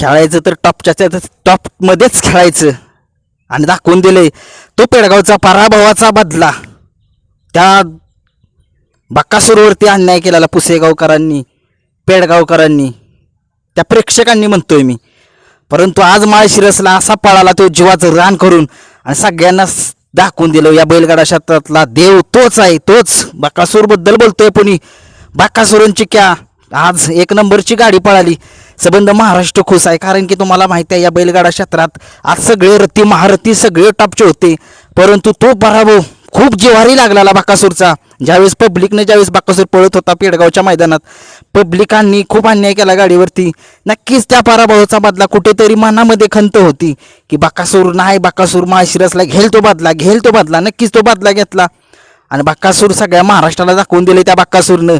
खेळायचं तर टॉपच्या त्या- टॉपमध्येच खेळायचं. आणि दाखवून दिले तो पेडगावचा पराभवाचा बदला. त्या बक्कासूरवरती अन्याय केलेला पुसेगावकरांनी पेडगावकरांनी त्या प्रेक्षकांनी म्हणतोय मी. परंतु आज माळशिरसला असा पळाला तो जीवाचं रान करून आणि सगळ्यांना दाखवून दिलं या बैलगाडा क्षेत्रातला देव तोच आहे तोच. बक्कासूरबद्दल बोलतोय कोणी बक्कासूरांची क्या आज एक नंबरची गाडी पळाली. संबंध महाराष्ट्र खुश आहे. कारण की तुम्हाला माहिती आहे या बैलगाडा क्षेत्रात आज सगळे रती महारथी सगळे टॉपचे होते परंतु तो पराभव खूप जिव्हारी लागलेला बाकासूरचा. ज्यावेळेस पब्लिकने ज्यावेळेस बाकासूर पळत होता पेडगावच्या मैदानात पब्लिकांनी खूप अन्याय केला गाडीवरती. नक्कीच त्या पराभवाचा बदला कुठेतरी मनामध्ये खंत होती. की बाकासूर नाही बाकासूर माशिरसला घेल तो बदला घेल तो बदला नक्कीच तो बदला घेतला. आणि बाक्कासूर सगळ्या महाराष्ट्राला दाखवून दिले त्या बाक्कासूरनं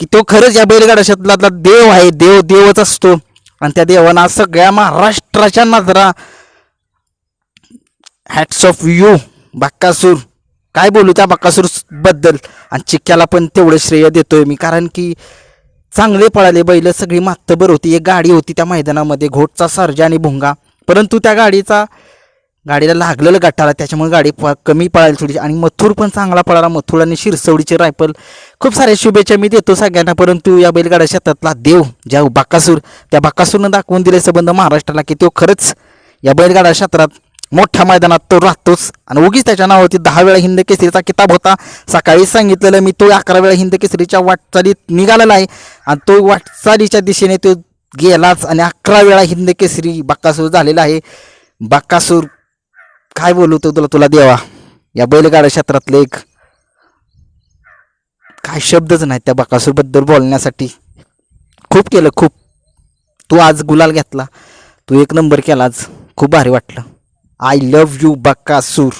की तो खरंच या बैलगाडा क्षेत्रातला देव आहे देव देवच असतो. आणि त्या देवानं सगळ्या महाराष्ट्राच्या नजरा हॅट्स ऑफ यू बाक्कासूर काय बोलू त्या बाक्कासूरबद्दल? आणि चिक्क्याला पण तेवढं श्रेय देतोय मी कारण की चांगले पळाले बैल सगळी मातबर होती एक गाडी होती त्या मैदानामध्ये घोटचा सर्जा आणि भुंगा. परंतु त्या गाडीचा गाडीला लागलेलं गटाला त्याच्यामुळे गाडी प कमी पळाली थोडी आणि मथुर पण चांगला पळाला. मथुर आणि शिरसवडीचे रायफल. खूप साऱ्या शुभेच्छा मी देतो सगळ्यांना परंतु या बैलगाडा शेतातला देव ज्या बाकासूर त्या बाकासूरनं दाखवून दिले संबंध महाराष्ट्राला की तो खरंच या बैलगाडा क्षेत्रात मोठ्या मैदानात तो राहतोच. आणि उगीच त्याच्या नावावरती दहा वेळा हिंद केसरीचा किताब होता. सकाळी सांगितलेलं मी तो अकरा वेळा हिंद केसरीच्या वाटचालीत निघालेला आहे. आणि तो वाटचालीच्या दिशेने तो गेलाच. आणि अकरा वेळा हिंद केसरी बाकासूर झालेला आहे. बाकासूर काय बोलवतो तुला? तुला देवा. या बैलगाडा क्षेत्रातलं एक काय शब्दच नाही त्या बकासूरबद्दल बोलण्यासाठी. खूप केलं खूप. तू आज गुलाल घेतला. तू एक नंबर केला आज. खूप भारी वाटलं. I love you Bakasur.